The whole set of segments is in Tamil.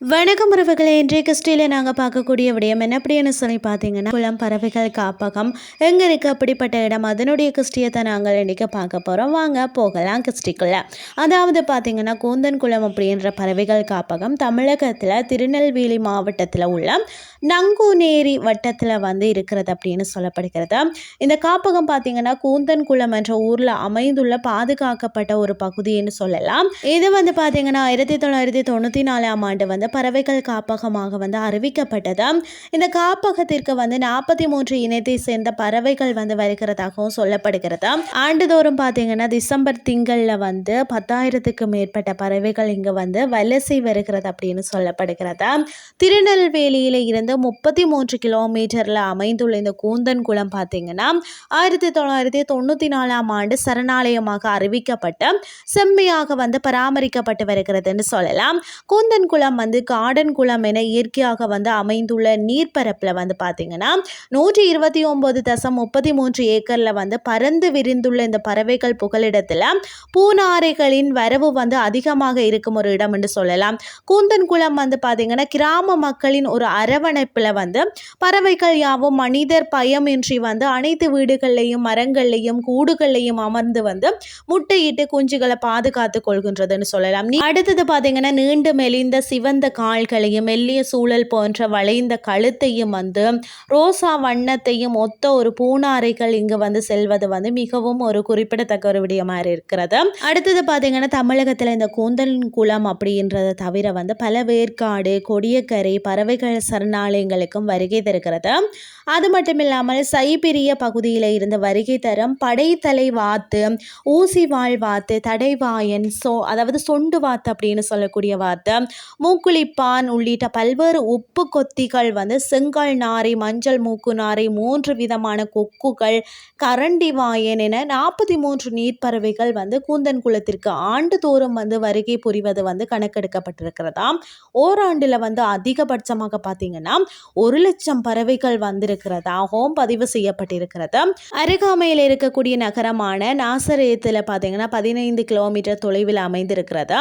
வணக்கம் உறவுகளை இன்றைய கிறிஸ்டியில் நாங்கள் பார்க்கக்கூடிய விடயம் என்ன? அப்படின்னு சொல்லி பார்த்தீங்கன்னா குளம் பறவைகள் காப்பகம் எங்கே இருக்குது அப்படிப்பட்ட இடம்? அதனுடைய கிறிஸ்டியத்தை நாங்கள் இன்றைக்கி பார்க்க போகிறோம் வாங்க போகலாம் கிறிஸ்டிக்குள்ள. அதாவது பார்த்தீங்கன்னா கூந்தன் குளம் அப்படின்ற பறவைகள் காப்பகம் தமிழகத்தில் திருநெல்வேலி மாவட்டத்தில் உள்ள நங்குநேரி வட்டத்தில் வந்து இருக்கிறது அப்படின்னு சொல்லப்படுகிறது. இந்த காப்பகம் பார்த்தீங்கன்னா கூந்தன் குளம் என்ற ஊரில் அமைந்துள்ள பாதுகாக்கப்பட்ட ஒரு பகுதின்னு சொல்லலாம். இது வந்து பார்த்தீங்கன்னா ஆயிரத்தி தொள்ளாயிரத்தி தொண்ணூற்றி நாலாம் ஆண்டு வந்து பறவைகள் காப்பகமாக வந்து அறிவிக்கப்பட்டது. இந்த காப்பகத்திற்கு வந்து நாற்பத்தி மூன்று இனத்தை சேர்ந்த பறவைகள் வந்து வருகிறதாகவும் சொல்லப்படுகிறது. ஆண்டுதோறும் பார்த்தீங்கன்னா டிசம்பர் திங்களில் வந்து பத்தாயிரத்துக்கு மேற்பட்ட பறவைகள் இங்கே வந்து வலசை வருகிறது அப்படின்னு சொல்லப்படுகிறது. திருநெல்வேலியில் இருந்து முப்பத்தி மூன்று கிலோமீட்டரில் அமைந்துள்ள இந்த கூந்தன் குளம் பார்த்தீங்கன்னா ஆயிரத்தி தொள்ளாயிரத்தி தொண்ணூற்றி நாலாம் ஆண்டு சரணாலயமாக அறிவிக்கப்பட்டு செம்மையாக வந்து பராமரிக்கப்பட்டு வருகிறதுன்னு சொல்லலாம். கூந்தன் குளம் வந்து கார்டன் குளம் என இயற்கையாக வந்து அமைந்துள்ள நீர்ப்பரப்பில் வந்து பார்த்திங்கன்னா நூற்றி இருபத்தி ஒம்பது தசம் முப்பத்தி மூன்று ஏக்கரில் வந்து பறந்து விரிந்துள்ள இந்த பறவைகள் புகலிடத்தில் பூநாரைகளின் வரவு வந்து அதிகமாக இருக்கும் ஒரு இடம் என்று சொல்லலாம். கூந்தன் குளம் வந்து பார்த்திங்கன்னா கிராம மக்களின் ஒரு அரவணைப்பில் வந்து பறவைகள் யாவும் மனிதர் பயமின்றி வந்து அனைத்து வீடுகள்லையும் மரங்கள்லையும் கூடுகள்லையும் அமர்ந்து வந்து முட்டையிட்டு குஞ்சுகளை பாதுகாத்து கொள்கின்றதுன்னு சொல்லலாம். அடுத்தது பார்த்தீங்கன்னா நீண்டு மெலிந்த சிவந்த கால்களையும் மெல்லிய சூழல் போன்ற வளைந்த கழுத்தையும் வந்து ரோசா வண்ணத்தையும் ஒத்த ஒரு பூனாரைகள் இங்கு வந்து செல்வது வந்து மிகவும் ஒரு குறிப்பிடத்தக்க ஒரு விடயமாக இருக்கிறது. அடுத்தது பார்த்தீங்கன்னா தமிழகத்தில் இந்த கூந்தல் குளம் அப்படின்றத தவிர வந்து பல வேர்க்காடு கொடியக்கரை பறவைகள் சரணாலயங்களுக்கும் வருகை தருகிறது. அது மட்டும் இல்லாமல் சைபிரிய பகுதியில் இருந்து வருகை தரும் படைத்தலை வாத்து ஊசி வாழ் வாத்து தடைவாயன் சோ அதாவது சொண்டு வாத்து அப்படின்னு சொல்லக்கூடிய வாத்து மூக்குழி பான் உள்ளிட்ட பல்வேறு உப்பு கொத்திகள் வந்து செங்கல் நாரை மஞ்சள் மூக்கு நாரை மூன்று விதமான கொக்குகள் கரண்டி வாயன் என நாற்பத்தி மூன்று நீர்ப்பறவைகள் வந்து கூந்தன் குளத்திற்கு ஆண்டுதோறும் வந்து வருகை புரிவது வந்து கணக்கெடுக்கப்பட்டிருக்கிறதாம். ஓராண்டில் வந்து அதிகபட்சமாக பார்த்தீங்கன்னா ஒரு லட்சம் பறவைகள் வந்திருக்கிறதாகவும் பதிவு செய்யப்பட்டிருக்கிறது. அருகாமையில் இருக்கக்கூடிய நகரமான நாசரேத்தில் பார்த்தீங்கன்னா பதினைந்து கிலோமீட்டர் தொலைவில் அமைந்திருக்கிறது.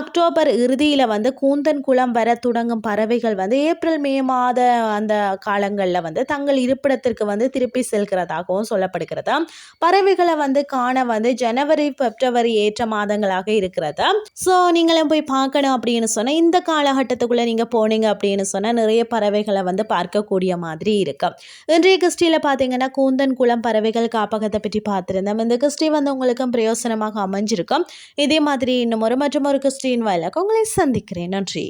அக்டோபர் இறுதியில் வந்து கூந்தன் குளம் வர தொடங்கும் பறவைகள் வந்து ஏப்ரல் மே மாத அந்த காலங்களில் வந்து தங்கள் இருப்பிடத்திற்கு வந்து திருப்பி செல்கிறதாகவும் சொல்லப்படுகிறது? பறவைகளை வந்து காண வந்து ஜனவரி பிப்ரவரி ஏற்ற மாதங்களாக இருக்கிறது? ஸோ நீங்களும் போய் பார்க்கணும் அப்படின்னு சொன்னால் இந்த காலகட்டத்துக்குள்ளே நீங்கள் போனீங்க அப்படின்னு சொன்னால் நிறைய பறவைகளை வந்து பார்க்கக்கூடிய மாதிரி இருக்கும் இன்றைய கிறிஸ்டியில் பார்த்தீங்கன்னா கூந்தன் குளம் பறவைகள் காப்பகத்தை பற்றி பார்த்துருந்தோம். இந்த கிறிஸ்டி வந்து உங்களுக்கும் பிரயோசனமாக அமைஞ்சிருக்கும். இதே மாதிரி இன்னும் ஒரு மற்றும் ஒரு கிறிஸ்டின் வாயிலாக உங்களை சந்திக்கிறேன். நன்றி.